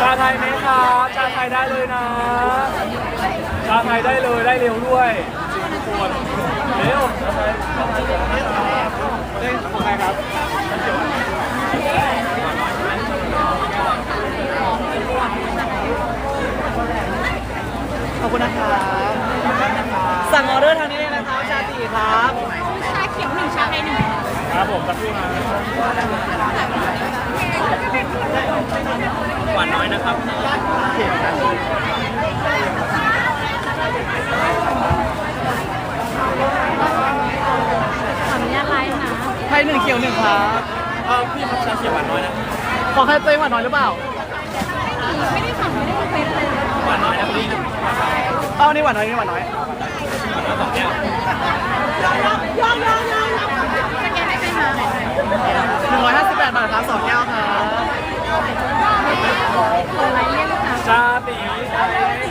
ชาไทยไหมครับชาไทยได้เลยนะ ชาไทยได้เลยได้เร็วด้วยทุกคนเร็วชาไทยชาไทยได้ของใครครับขอบคุณนะครับสั่งออเดอร์ทางนี้เลยนะครับชาติครับ ชาเขียวหนึ่งชาไทยหนึ่งครับผมสักครู่นะ หวานน้อยนะครับขออนุญาตไลฟ์นะไทยหนึ่งเขียวหนึ่งครับเออพี่ครับชาเขียวหวานน้อยนะขอใครเต้ยหวานน้อยหรือเปล่าไม่ได้สั่งไม่ได้เฟซเลยหวานน้อยนะพี่เอานี่หวานน้อยนี่หวานน้อยสองแก้วสแกนไม่เป็นมาหนึ่งร้อยห้าสิบแปดบาทครับสองแก้ว ครับคนไลฟ์เรียกลูกค้าชาตีชาไทยไหม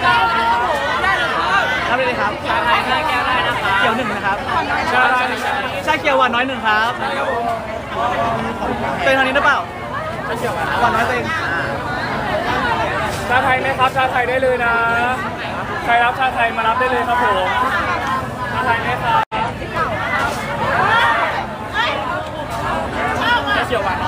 ครับเลยครับชาไทยห้าแก้วได้นะครับเขียวหนึ่งนะครับชาไทยชาเขียวหวานน้อยหนึ่งครับเต้ยทางนี้หรือเปล่าเขียวหวานน้อยเต้ยชาไทยไหมครับชาไทยได้เลยนะใครรับชาไทยมารับได้เลยครับผมชาไทยไหมครับชาเขียวหวาน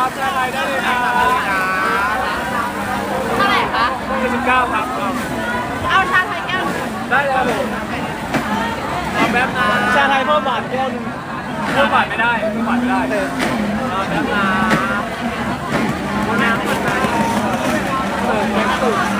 ครับชาไทยได้เลยครับเท่าไหร่คะยี่สิบเก้าครับเอาชาไทยแก้วได้เลยครับผมรอแป๊บนะชาไทยเพิ่มบาทแก้วหนึงเพิ่มบาทไม่ได้เพิ่มบาทไม่ได้รอแป๊บนะน้ำก่อนนะเปิดแก๊สตุ่ม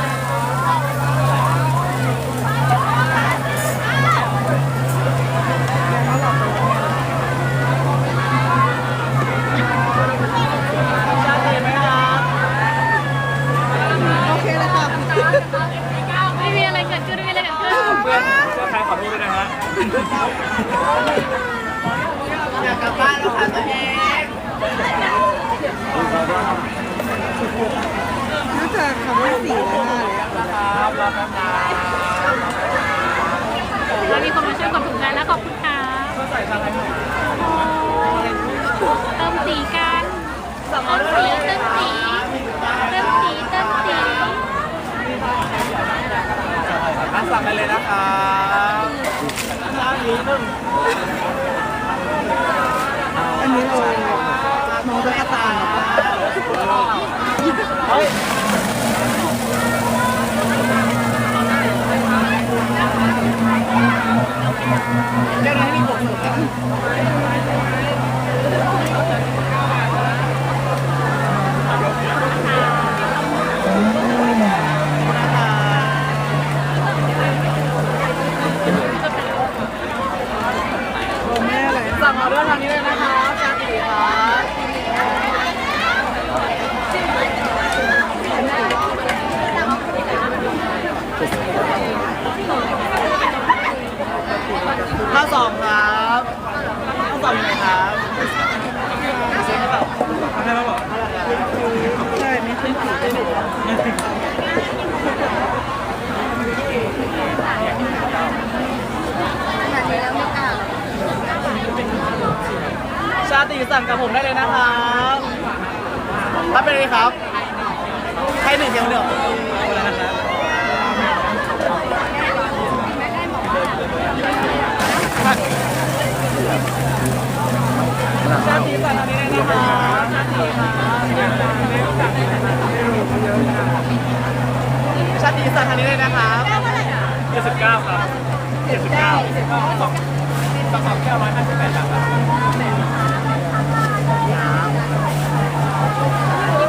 อยากกลับบ้านแล้วค่ะตัวเองน่าจะคำว่าสี่แล้วห้าเลยอะครับรอแป๊บนะแล้วมีคนมาช่วยกดถุงกันแล้วขอบคุณค่ะก็ใส่ชาไทยเติมสีกันเติมสีเติมสี Pero สั่งกับผมได้เลยนะครับรับไปเลยครับให้หนึ่งเดียวเดียวคนละนะครับชาติสั่งทางนี้เลยนะครับชาติครับชาติสั่งทางนี้เลยนะครับ79ครับ79สองสองสองแก้วร้อยห้าสิบแปดบาทครับ Thank you.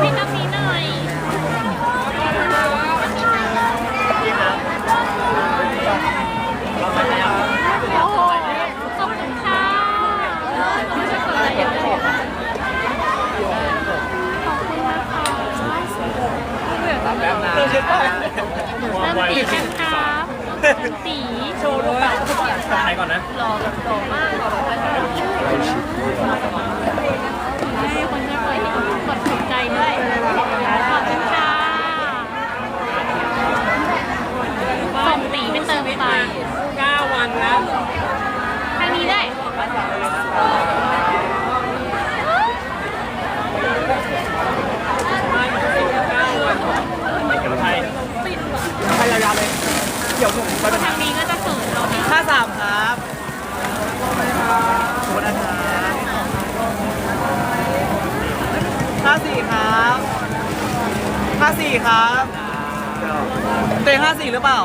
ห้าสี่ครับห้าสี่ครับเตงห้าสี่หรือเปล่า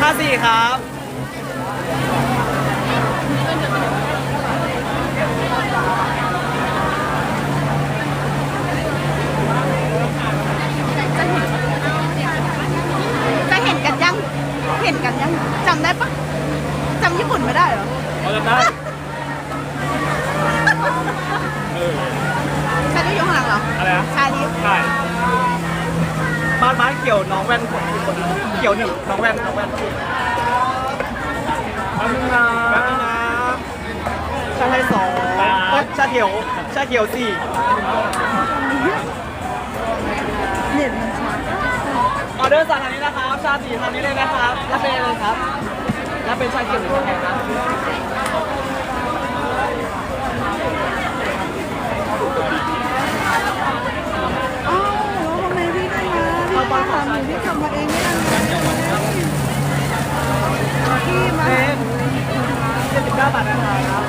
ห้าสี่ครับจะเห็นกันยัง เห็นกันยังจำได้ปะ จำญี่ปุ่นไม่ได้เหรอเราจะได้เออชาลิฟอยู่ข้างหลังเหรอ อะไรนะชาลิฟใช่บ้านบ้านเกี่ยวน้องแว่นคนคนเกี่ยวหนึ่งน้องแว่นน้องแว่นแป๊บนึงนะแป๊บนึงนะชาไทยสองเอ้ยชาเขียวชาเขียวสี่เน็ตมันช้าออเดอร์สั่งทางนี้นะครับ ชาสี่ทางนี้เลยนะครับรับเป็นอะไรครับ รับเป็นชาเขียวหรือชาแทนครับอ้าวแล้วทำไมพี่ไม่มาพี่มาถามหนูพี่ทำมาเองไม่ได้พี่มาเป็นเจ็ดสิบเก้าบาทนะครับ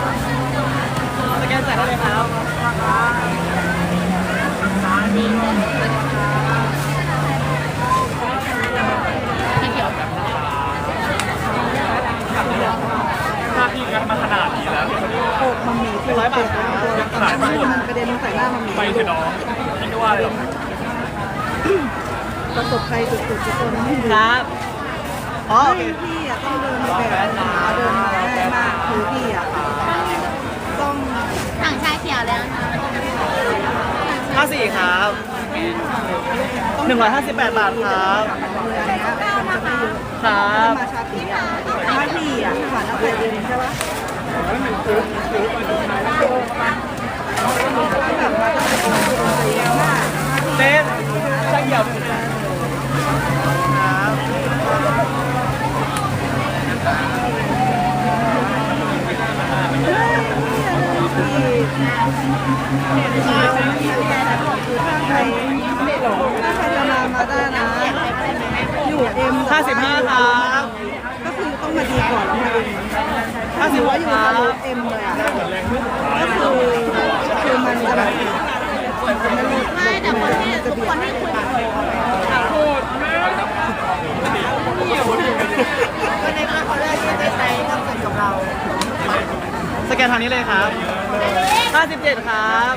สแกนจ่ายได้เลยครับ ถ้าพี่งัดมาขนาดนี้แล้วโขกมันหมีตัวร้อยบาทเจ็บครับตัวแล้วก็ให้มันกระเด็นใส่หน้ามันหมีไปเถอะน้องพี่ก็ว่าเลยประสบภัยสุดๆทุกคนไม่ครู้รับอ๋อโอเคพี่อะต้องเดินแบบหาเดินมาง่ายมากคือพี่อะต้องถังชาเขียวแล้วนะห้าสี่ครับหนึ่งร้อยห้าสิบแปดบาทครับเมืองเนี้ยคนจะไม่เยอะครับมาชาติอะถ้าพี่ อะหวานแล้วไปเดินใช่ปะกลับมาต้องไปกินตัวเองมากเต้นชาเขียวครับคือถ้าใครถ้าใครจะมามาได้นะอยู่เอ็มห้าสิบห้าครับ ต้องมาดีก่อนแล้วมาเอ็มห้าสิบหว่าอยู่คทะลุเอ็มเลยอะก็คือคือมันจะแบบไม่แต่คนที่ทุกคนที่คุยสแกนทางนี้เลยครับห้าสิบเจ็ดครับ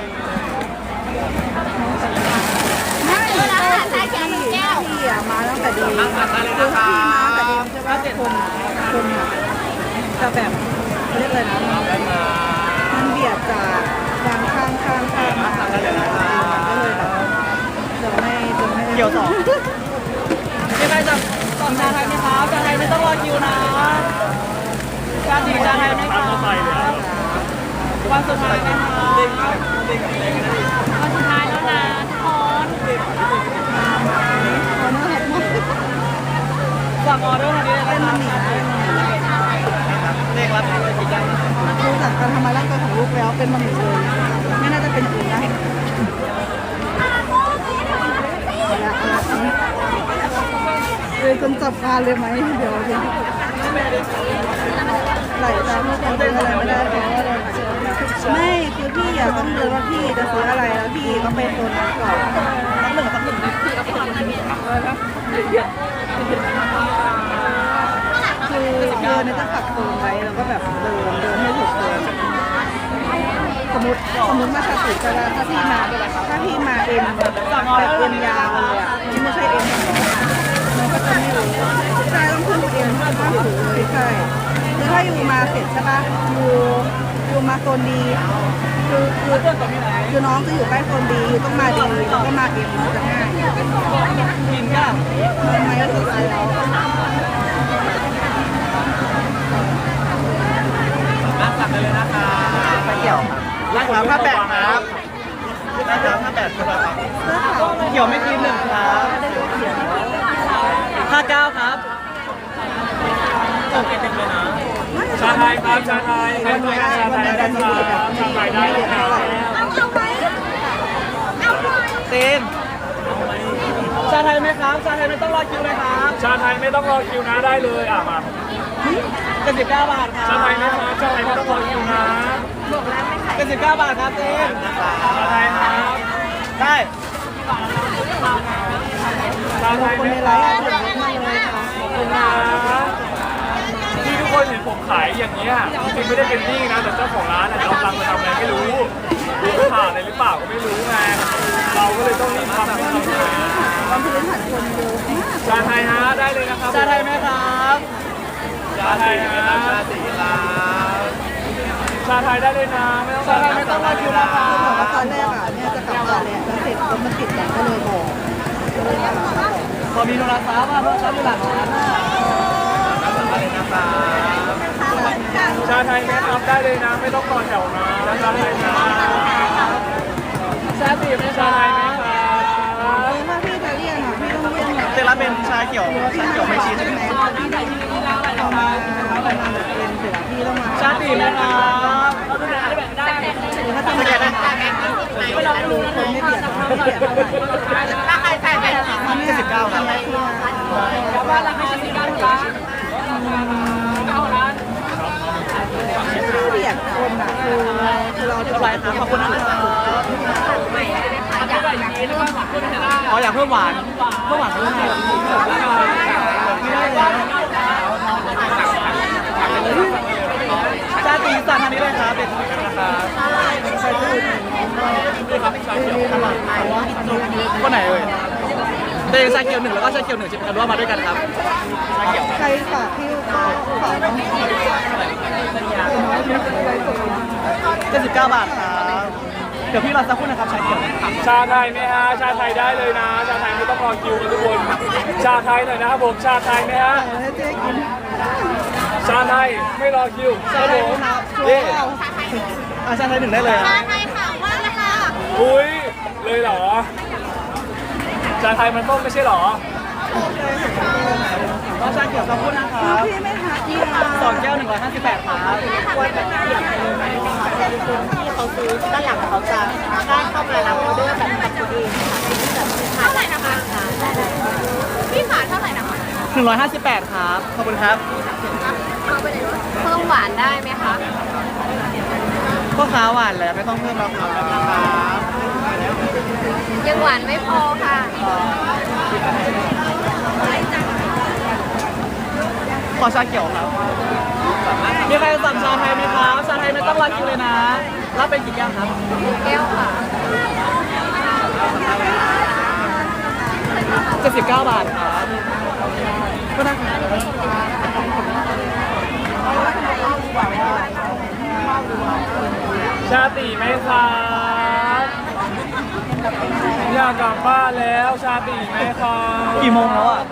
ไม่แล้วชาเขียวหนึ่งแก้วพี่อะมาตั้งแต่ดีคือพี่มาแต่ ใช่ปะคนคนอะจะแบบเรียกอะไรนะมันเบียดจากทางข้างข้างข้างมามันก็เลยแบบจะไม่จะไม่เกี่ยวสองมีใครจะสองชานไทยไหมครับชานไทยไม่ต้องรอคิวนะชาจีชานไทยไหมครับวันสุดท้ายไหมครับวันสุดท้ายแล้วนะ สั่งออเดอร์ทางนี้เลยนะครับเลขรับเบอกี่ได้ดูจักการทำลายร่างกายของลูกแล้วเป็นมันหมี่เลยไม่น่าจะเป็นอื่นนะเลยจนจับการเลยไหมเดี๋ยวไหลตามไม่ได้อะไรไม่ได้เรอไม่คือพี่อะต้องเดินว่าพี่จะซื้ออะไรแล้วพี่ก็ไปโซนนั้นก่อนแล้วเหมือง คือเดินเนี่ยต้องขับโซนไว้แล้วก็แบบเดินเดินให้ถูกโซนสมมติสมมติมาชาติใช่ไหมถ้าพี่มาถ้าพี่มาเอ็มแบบเอ็มยาวเลยอะที่ไม่ใช่เอ็มธรรมดามันก็จะไม่รู้ใช่ต้องขึ้นเอ็มห้ามถือเลยใช่แล้วถ้าอยู่มาเสร็จใช่ปะอยู่อยู่มาโซนดี คือคือคือน้องจะอยู่ใกล้โซนดีอยู่ต้องมาดีแล้วก็มาเอ็มมันจะง่ายกินก็ทำไมก็สุดท้ายแล้วนั่งตักกันเลยนะคะไม่เกี่ยวครับร้านขาวผ้าแปดครับร้านขาวผ้าแปดครับเสื้อขาวเกี่ยวไม่กินหนึ่งครับห้าเก้าครับโอเคเต็มเลยนะ ชาไทยครับชาไทยใครตัวชาไทยได้ครับชาไทยได้เลยครับเต้นชาไทยไหมครับ ชาไทยไม่ต้องรอคิวเลยครับ ชาไทยไม่ต้องรอคิวนะได้เลยอะมาเป็นสิบเก้าบาทครับชาไทยไหมครับชาไทยไม่ต้องรอคิวนะเป็นสิบเก้าบาทครับเต้นชาไทยครับ ได้ชาไทยคนไมในไลรับฟ์อาจจะไม่เลยค่ะขอบคุณนะที่ทุก คนเห็นผมขายอย่างนี้ยจริงๆไม่ได้เป็นหนี้นะ แต่เจ้าของร้านอะจะเอาตังค์มาทำอะไรไม่รู้รู้ขาดอะไรหรือเปล่าก็ไม่รู้ไงเราก็เลยต้องรีบทำให้เขานะความพื้นฐานคนเยอะมากชาไทยฮะได้เลยนะครับชาไทยไหมครับชาไทยฮะชาสีลาชาไทยได้เลยนะไม่ต้องชาไทยไม่ต้องรอคิวนะครัคือบอกว่าบตอนแรกอะเนี่ยจะกลับบ้านเลยแล้วเสร็จรถมันติดเนี่ยก็เลยบอกก็เลยมาต่อพอมีโทรศัพท์มาเพื่อใช้เวลาของร้าน นะชาไทยไหมครับได้เลยนะ ไม่ต้องรอแถวนะชาไทยนะชาตีไหมคชารัไทยไหมบครับเออถ้าพี่จะเรียกอะพี่ต้องเรียกแบบเต้นรับเป็นชาเขียวชาเขียวไม่ชีสใช่ไหมพี่ได้ยินเอามาเอามาเป็นเสร็จพี่ต้องมาชาตีไหมครับถ้าจะมาเวลาดูคนไม่เบียดไม่เบียดเท่าไหร่ถ้าใครใส่ไปมันเนี่ยสิบเก้าครับว่าราคาสิบเก้า ล้านเรียดคนอะคือคือเราไหร่ครับขอบคุณนะครับใหม่เลยนะคะอยากอยากเพิ่มหวานขึ้นได้อ๋ออยากเพิ่มหวานเพิ่มหวานเพิ่มหวานชาตีสั่งทางนี้เลยครับเด็กคนไหนเอ่ย เต้ชาเขียวหนึ่งแล้วก็ชาเขียวหนึ่งชิมกันร่วมมาด้วยกันครับชาเขียวใครฝากพี่ก็ฝากน้องเจ็ดสิบเก้าบาทครับเดี๋ยวพี่รอสักครู่นะครับชาเขียวชาไทยไหมฮะ ชาไทยได้เลยนะ ชาไทยไม่ต้องรอคิวกันทุกคน ชาไทยหน่อยนะครับผม ชาไทยไหมฮะ ให้เจ๊กินชาไทยไม่รอคิวครับผมเย้อาชาไทยหนึ่งได้เลยครับใช่ค่ะว่าราคาอุ้ยเลยเหรอชาไทยมันต้มไม่ใช่เหรอรอชาเขียวสักครู่นะครับพี่ไม่ทักพี่สองแก้วหนึ่งร้อยห้าสิบแปดครับที่เขาซื้อด้านหลังเขาจะได้เข้ามารับออเดอร์แบบแบบตัวเองเท่าไหร่นะคะพี่ฝาเท่าไหร่นะคะหนึ่งร้อยห้าสิบแปดครับ ขอบคุณครับเพิ่มหวานได้ไหมคะก็ค้าหวานแล้วไม่ต้องเพิ่มแล้วครับ ยังหวานไม่พอค่ะขอชาเขียวครับมีใครสั่งชาไทยไหมครับ ชาไทยไม่ต้องรอคิวเลยนะ รับเป็นกี่แก้วครับ แก้วค่ะเจ็ดสิบเก้าบาทครับก็ได้ครับชาติไหมครับ อยากกลับบ้านแล้วชาติไหมครับกี่โมงแล้วอะ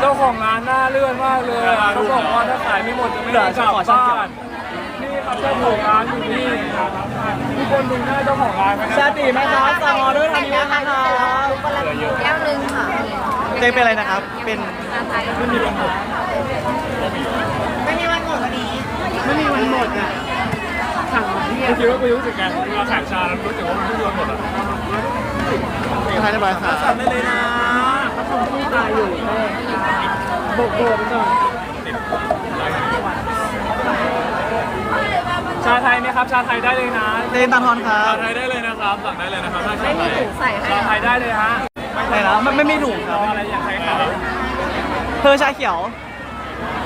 เจ้าของร้านหน้าเลื่อนมากเลยอะเขาบอกว่าถ้าขายไม่หมดจะไม่ได้กลับบ้านนี่ครับเจ้าของร้านอยู่นี่ทุกคนดูหน้าเจ้าของร้านไหมนะชาติไหมครับสั่งออเดอร์ทางนี้นะครับแก้วหนึ่งค่ะเจ๊เป็นอะไรนะครับ เป็นชาไทยไม่มีปัญหาไม่มีวันหมดวันนี้ กูคิดว่ากูรู้สึกไงเวลาแข่งชาแล้วรู้สึกว่ามันพุ่งโยนหมดอะใครได้บายค่ะสั่นได้เลยนะที่ตายอยู่โบกโบกไปก่อนชาไทยไหมครับ ชาไทยได้เลยนะเต้นตังทอนครัชาบ ไทยได้เลยนะครับสั่งได้เลยนะครับถ้าชาไม่ไทยถุงใส่ให้ชาไทยได้เลยฮะไหนนะไม่ไม่มีถุงครับอะไรอย่างใครขาวเธอชาเขียว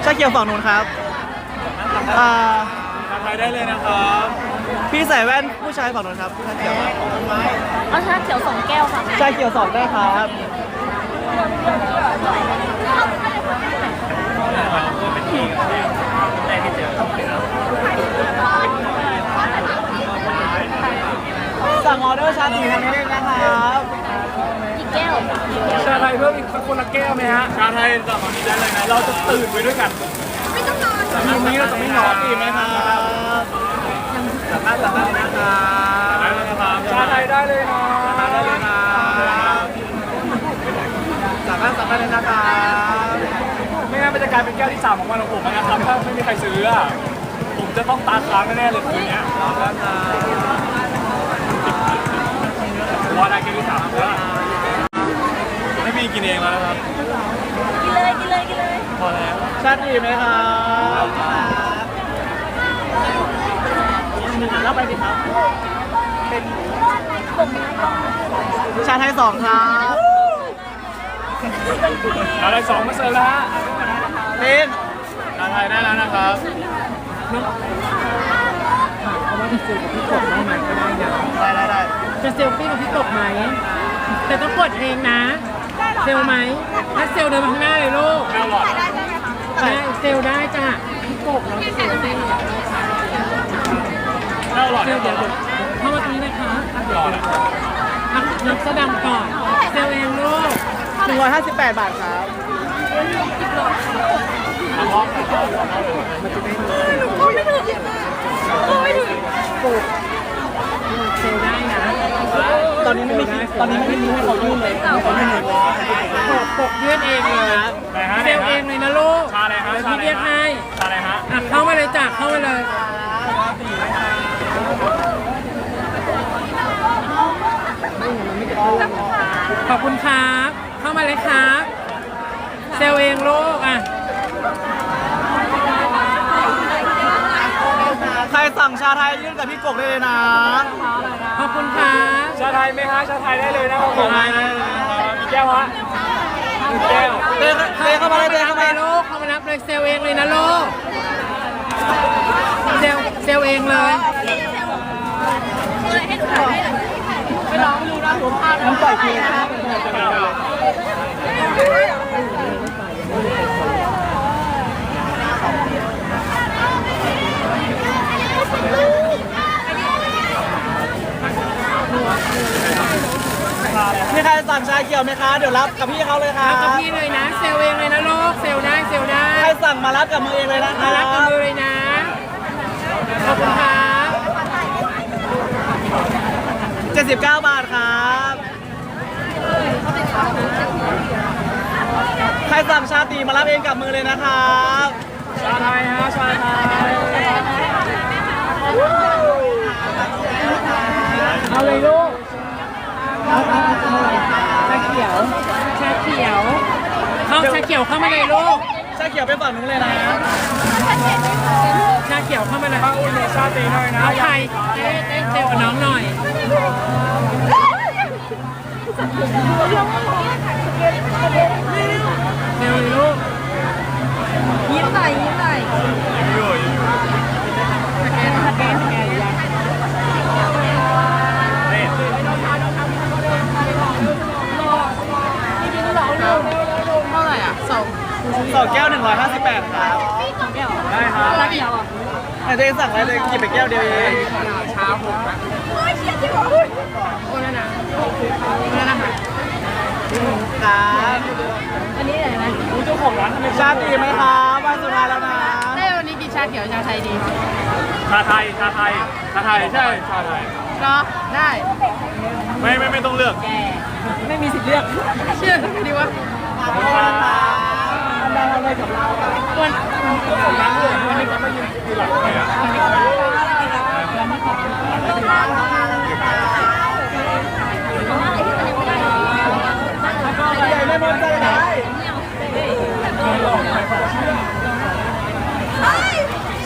ชาเขียวฝั่งนู้นครับ อ่า ชาไทยได้เลยนะครับ พี่ใส่แว่นผู้ชายฝั่งนู้นครับชาเขียวเอาชาเขียวสองแก้วค่ะชาเขียวสองได้ครับเป็นทีกับที่แรกที่เจอสั่งออเดอร์ชาตีทางนี้เลยนะครับกี่แก้วชาไทยเพิ่มอีกสักคนละแก้วไหมฮะ ชาไทยสั่งตอนนี้ได้เลยนะ เราจะตื่นไปด้วยกัน ไม่ต้องนอนทีนี้เราจะไม่นอนตีไหมครับ สามารถสั่งได้เลยนะครับได้เลยนะครับชาไทยได้เลยนะได้เลยครับสามารถสั่งได้เลยนะครับไม่งั้นมันจะกลายเป็นแก้วที่สามของวันของผมนะครับถ้าไม่มีใครซื้ออะผมจะต้องตาค้างแน่ๆเลยคืนนี้รอได้แก้วที่สามแล้วไม่มีกินเองแล้วนะครับกินเลยกินเลยกินเลยพอแล้ว ชาตีไหมครับ รับไปดิครับ เป็นชาไทยสองครับชาไทยสองมาเสิร์ฟแล้วฮะเล่นชาไทยได้แล้วนะครับได้ได้ได้จะเซลฟี่กับพี่กบไหม แต่ต้องกดเองนะ เซลไหมถ้าเซลเดินมาข้างหน้าเลยลูกแก้วหลอดได้เซลได้จ้ะพี่กบเราจะเซลฟี่ แก้วหลอดเดี๋ยวเดี๋ยวเข้ามาตรงนี้นะคะหลอดอะอะนับแสดงก่อนเซลเองลูกหนึ่งร้อยห้าสิบแปดบาทครับเอาห้องใส่ห้องเซลได้นะ ตอนนี้ไม่มีตอนนี้ไม่มีให้เขายื่นเลยเขาไม่มีเลยกบกยื่นเองเลยไหนฮะเซลเองเลยนะลูกชาอะไรฮะเดี๋ยวพี่เรียกให้ชาอะไรฮะอะเข้ามาเลยจ้ะเข้ามาเลย ขอบคุณครับ เข้ามาเลยครับเซลเองลูกอะ ใครสั่งชาไทยยื่นกับพี่กบได้เลยนะ ขอบคุณครับ ชาไทยไหมฮะชาไทยได้เลยนะครับผมมีแก้วฮะหนึ่งแก้วเดินเดินเข้ามาเลยเดินเข้ามาเลยลูกเข้ามารับเลยเซลเองเลยนะลูกเซลเซลเองเลย ให้หนูถ่ายให้หน่อยไปลองดูนะผมพาน้ำปล่อยคืนมีใครสั่งชาเขียวไหมคะ เดี๋ยวรับกับพี่เขาเลยครัรับบกับพี่เลยนะ เซลเองเลยนะลูกเซลได้เซลได้ ใครสั่งมารับกับมือเองเลยนะคมารัรับกับบมือเลยนะ ขอบคุณครับ 79 บาทครับ ใครสั่งชาตีมารับเองกับมือเลยนะครับ ชาไทยฮะ ชาไทย เอาเลยลูกเอาชาเขียว ชาเขียว เข้าชาเขียวเข้ามาเลยลูกาเขียวไปฝั่งนู้นเลยนะชาเขียวเข้ามาเลยมาอุ่นชาตีหน่อยนะเอาไข่เต้เต้เซลกับน้องหน่อยเซลเลยลูกยิ้มหน่อยยิ้มหน่อย อยู่อยู่ สแกนสแกนสแกนยัง นี่ เท่าไหร่อะสอง สองแก้ว 158 ครับได้ครับแล้วเดียวอะแต่ตัวเองสั่งอะไรเลยกินไปแก้วเดียวเองคนละนะคนละนะคะครับอันนี้ไหนนะเจ้าของร้านทำไมชาตีไหมครับวันสุดท้ายแล้วนะได้วันนี้กินชาเขียวชาไทยดีชาไทยชาไทยชาไทยใช่ชาไทยเนาะได้ไม่ไม่ไม่ต้องเลือกแกไม่มีสิทธิ์เลือกเชื่อดีวะขอบคุณครับ ควรร้านอื่นวันนี้ก็มายืนอยู่หลังเลยอะใหญ่ไม่หมดใจร้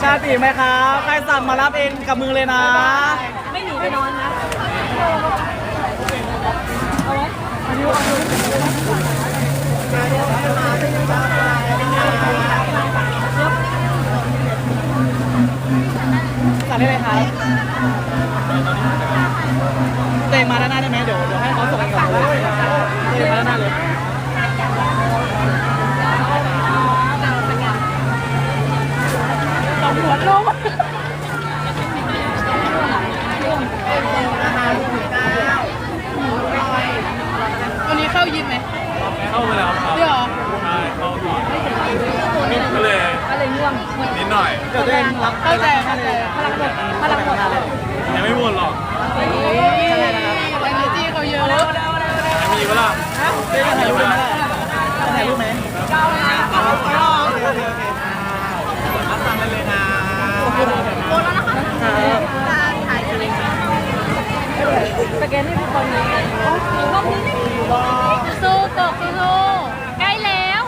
ชาติไหมครับใครสั่งมารับเองกับมือเลยนะ ไม่หนีไปนอนนะ สั่งได้เลยครับเตงมาด้านหน้าได้ไหมเดี๋ยวเดี๋ยวให้เขาส่งกันก่อนเลยเตงมาด้านหน้าเลยวันนี้เข้ายิมไหม เข้าไปแล้วครับเดี๋ยวใช่เข้าก่อนก็เลยอะไรง่วงนิดหน่อยเดี๋ยวเตงรับเข้าใจเข้าใจพลังหมดพลังหมดยังไม่หมดหรอกเอเนจีเขาเยอะ ยังมีเวลาเตงถ่ายรูปไหมถ่ายรูปไหมรับสั่งได้เลยนะโอนแล้วนะคะ สแกนให้พี่คนนี้สู้ตกสู้ใกล้แล้ว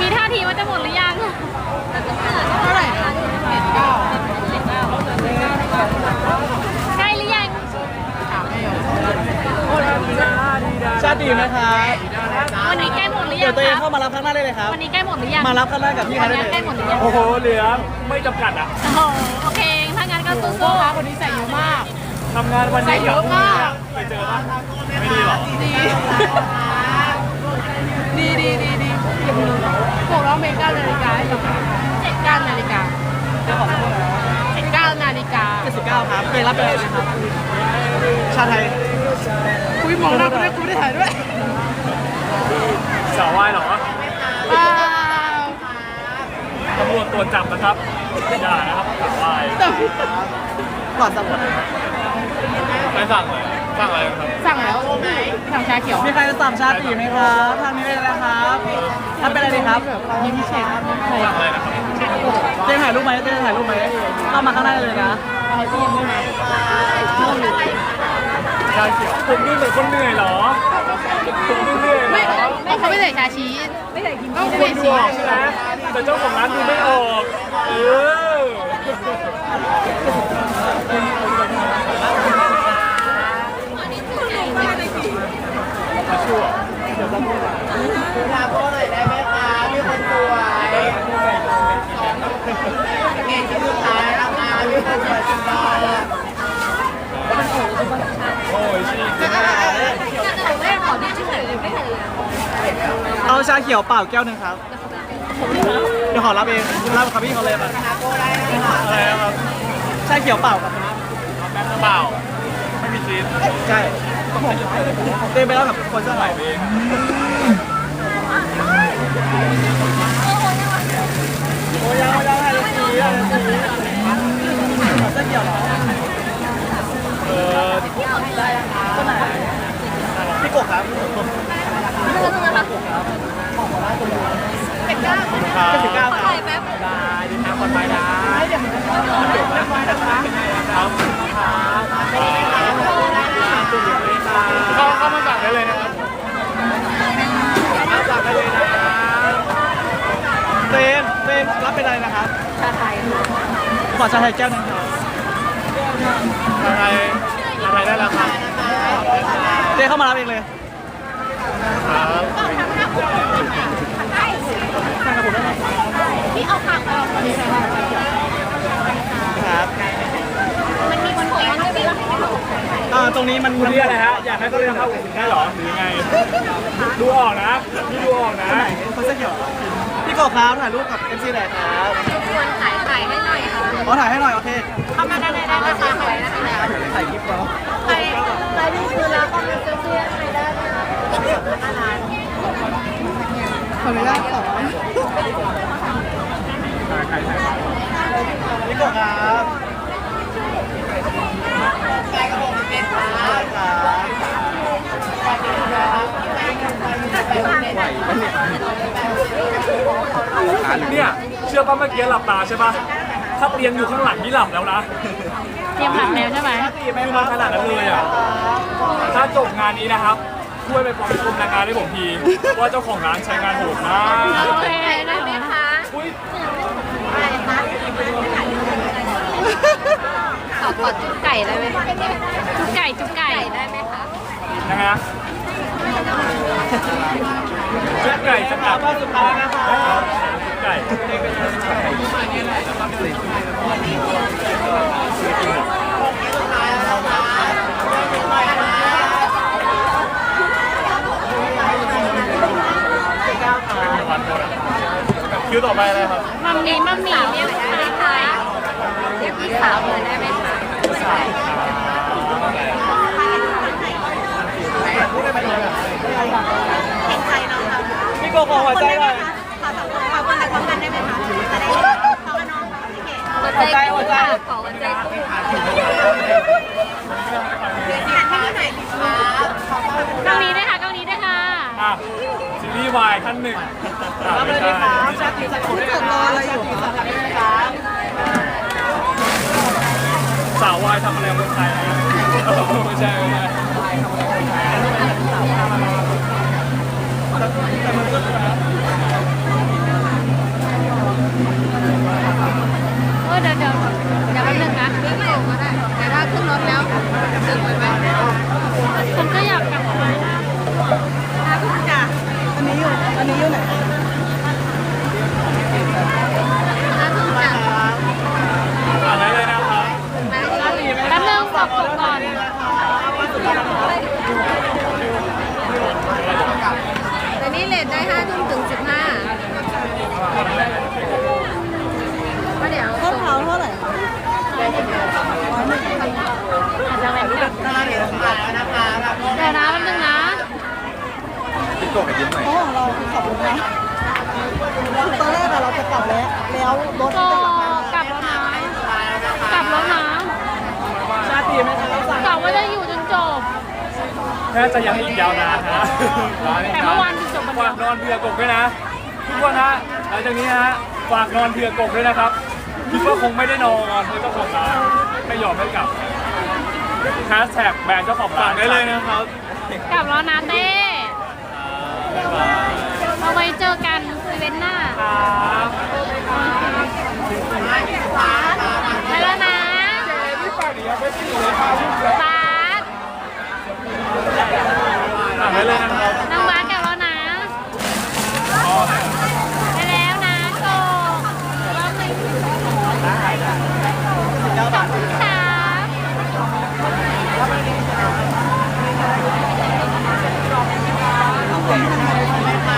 มีท่าทีว่าจะหมดหรือยังเท่าไหร่นะเจ็ดเก้าใกล้หรือยัง ชาติไหมครับวันนี้ใกล้หมดหรือเดี๋ยัยวงตัวเองคะเข้ามารับข้างหน้าได้เลยครับ วันนี้ใกล้หมดหรือยังมารับข้างหน้ากับพี่วัเขานได้นี้เลยใกล้หมดหรือยังโอ้โห เหลือไม่จำกัดอะโอ้โหโอเค ถ้างั้นก็สู้ๆคนนี้ใส่เยอะมาก ทำงานวันใส่นี้เยอะมากไปเจอปะไม่ดีหรอ ดี ดีดีดีดีบอกแล้วเมก้านาฬิกาให้เราเจ็ดเก้านาฬิกาเจ็ดเก้านาฬิกา 79ครับเตงรับไปเลย นะครับชาไทยคุยมองหน้ากูด้วยกูไม่ได้ถ่ายด้วยสาววายเหรอเปล่าตำรวจตรวจจับนะครับอย่านะครับสาววายแต่ก่อนสมุดไม่สั่งเลยสั่งอะไรครับ สั่งแล้วสั่งชาเขียวมีใครจะสั่งชาติไหมครับทางนี้เลยนะครับทำเป็นอะไรดีครับยิ้มเฉยสั่งอะไรนะครับเต้ถ่ายรูปไหมเต้ถ่ายรูปไหมเข้ามาข้างหน้าได้เลยนะ ชาเขียวผมดูเหมือนคนเหนื่อยเหรอผมดูเหนื่อยเหรไม่อไม่เขาไม่ใส่ชาชีสไม่ใส่กินต้องคุไม่ณดูชีออกสใช่ไหมแต่เจ้าของร้านดูไม่ออก เออ ลาโบ้หน่อยได้ไหมคะมีคนสวยเกณฑ์ที่สุดท้ายแล้วค่ะมีคนสวยสุดยอด โอ้ยชีก เอา ชาเขียวเปล่าแก้วหนึ่งครับ เดี๋ยวขอรับเองรับครับพี่เขาเลยครับอะไรนะครับชาเขียวเปล่าครับเปล่าไม่มีชีสใช่เต้ไปแล้วกับคนเสื้อไหใส่วไปเองโอ้ยยังยังให้สียังสีเสื้อเขียวเหรอเออคนไหนพี่กบครับครับ เจ็ดสิบเก้าครับ ได้ดินทางปลอดภัยนะครับเข้าเข้ามาสั่งได้เลยนะครับมาสั่งได้เลยนะ เต้มเต้มรับเป็นอะไรนะครับชาไทยขอชาไทยแก้วหนึ่งครับอะไรอะไรได้แล้วครับเต้เข้ามารับเองเลยครับที่เอาผักออกครับมันมีคนขอย้อนด้วยไหมล่ะอ่าตรงนี้มันคุณเรียกอะไรฮะ อยากให้เขาเรียกเข้ากับคุณได้หรอหรือยังไง ดูออกนะนี่ดูออกนะ คนเสื้อเขียว เหรอพี่กบครับถ่ายรูปกับ MC หน่อยครับควรถ่ายถ่ายให้หน่อยค่ะขอถ่ายให้หน่อยโอเคเข้ามาได้ได้ได้ราคาสวยนะคะถ่ายคลิปเหรอใครใครที่ซื้อแล้วก็มาซื้อเสื้อใครได้นะคะหน้าร้านขออนุญาตสองพี่กบครับครับ เนี่ยเชื่อป่ะเมื่อกี้หลับตาใช่ป่ะถ้าเตียงอยู่ข้างหลังนี่หลับแล้วนะเตรียมหลับแล้วใช่ไหมคือมาขนาดนั้นเลยอะถ้าจบงานนี้นะครับช่วยไปปลอมชมรายงานให้ผมทีว่าเจ้าของร้านใช้งานโหดมากโอเคได้ไหมคะอุ้ยขอขอจุ๊บไก่ได้ไหมจุ๊บไก่จุ๊บไก่ได้ไหมคะนะฮะ ชุดไก่สกัดสุดท้ายนะครับชุดไก่คิวต่อไปอะไรครับมัมมี่มัมมี่เนี่ยได้ไหมคะเรียกพี่สาวเลยได้ไหมคะ พี่โกขอหัวใจหน่อยขอสองคนขอคนละพร้อมกันได้ไหมคะจะได้ขอกับน้องหัวใจหัวใจขอหัวใจตู้ค่ะเดี๋ยวหันให้นี่หน่อยครับกล้องนี้ด้วยค่ะกล้องนี้ด้วยค่ะอะซีรีส์วายขั้นหนึ่งรับเลยใช่ไหมครับชาติสักคนได้ไหมครับชาติสักคนได้ไหมครับสาววายทำอะไรบนไทยนะไม่ใช่ไม่ใช่ เแค่จะยังให้อีกยาวนานนะแต่เมื่อวานจบฝากนอนเพื่อกกด้วยนะทุกคนฮะหลังจากนี้ฮะฝากนอนเพื่อกกด้วยนะครับคิดว่าคงไม่ได้นอนไม่ต้อของร้านไม่ยอมไม่กลับแฮชแท็กแบรนด์เจ้าของร้านได้เลยนะครับ กลับแล้วนะเต้เอาไว้เจอกันอีเวนหน้าไปแล้วนะไป ได้เลยน้องบาสกลัแล้วนะไปแล้วนะโกรอบหนึ่งสองสามขอบคุณค่ะ